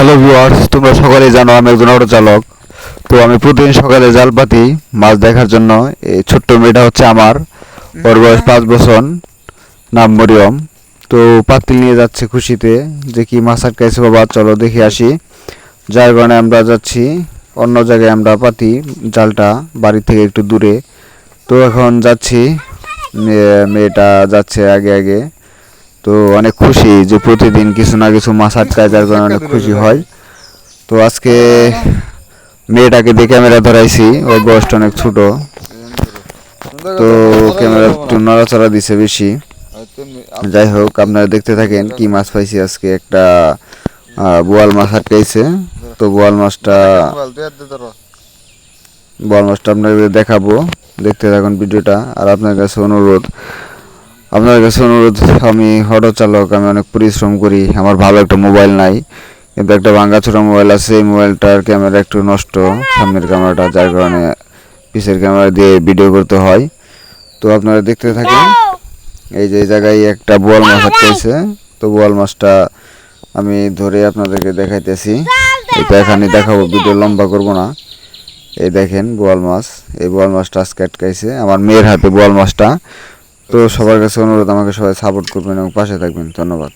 Hello viewers তোমরা সকালে জানো আমি একজন অটো চালক। তো আমি প্রতিদিন সকালে জাল পাতি, মাছ দেখার জন্য। এই ছোট্ট মেয়েটা হচ্ছে আমার। ওর বয়স পাঁচ বছর, নাম মরিয়ম। তো পাতিল নিয়ে যাচ্ছে খুশিতে, যে কি মাছ আটকাইছে বাবা, চলো দেখে আসি। যার কারণে আমরা যাচ্ছি, অন্য জায়গায় আমরা পাতি জালটা বাড়ি থেকে একটু দূরে। তো এখন যাচ্ছি মেয়ে- মেয়েটা যাচ্ছে আগে আগে। তো অনেক খুশি যে প্রতিদিন কিছু না কিছু মাছ আটকায় যার কারণে অনেক খুশি হয়। তো আজকে মেয়েটাকে দিয়ে ক্যামেরা ধরাইছি ওর বয়সটা অনেক ছোট। তো ক্যামেরা একটু নড়াচড়া দিছে বেশি। যাই হোক আপনারা দেখতে থাকেন কি মাছ পাইছি আজকে। একটা বোয়াল মাছ আটকাইছে। তো বোয়াল মাছটা বোয়াল মাছটা আপনাদের দেখাবো। দেখতে থাকুন ভিডিওটা। আর আপনার কাছে অনুরোধ আপনার কাছে অনুরোধ, আমি অটো চালক, আমি অনেক পরিশ্রম করি, আমার ভালো একটা মোবাইল নাই, কিন্তু একটা ভাঙ্গাচোরা মোবাইল আছে এই মোবাইলটার ক্যামেরা একটু নষ্ট, সামনের ক্যামেরাটা, যার কারণে পিছের ক্যামেরা দিয়ে ভিডিও করতে হয়। তো আপনারা দেখতে থাকেন, এই যে জায়গায় একটা বোয়াল মাছ আটকেছে তো বোয়াল মাছটা আমি ধরে আপনাদেরকে দেখাইতেছি। এটা এখানে দেখাবো ভিডিও লম্বা করব না। এই দেখেন বোয়াল মাছ, এই বোয়াল মাছটা আজকে আটকাইছে, আমার মেয়ের হাতে বোয়াল মাছটা। তো সবার কাছে অনুরোধ আমাকে সবাই সাপোর্ট করবেন এবং পাশে থাকবেন। ধন্যবাদ।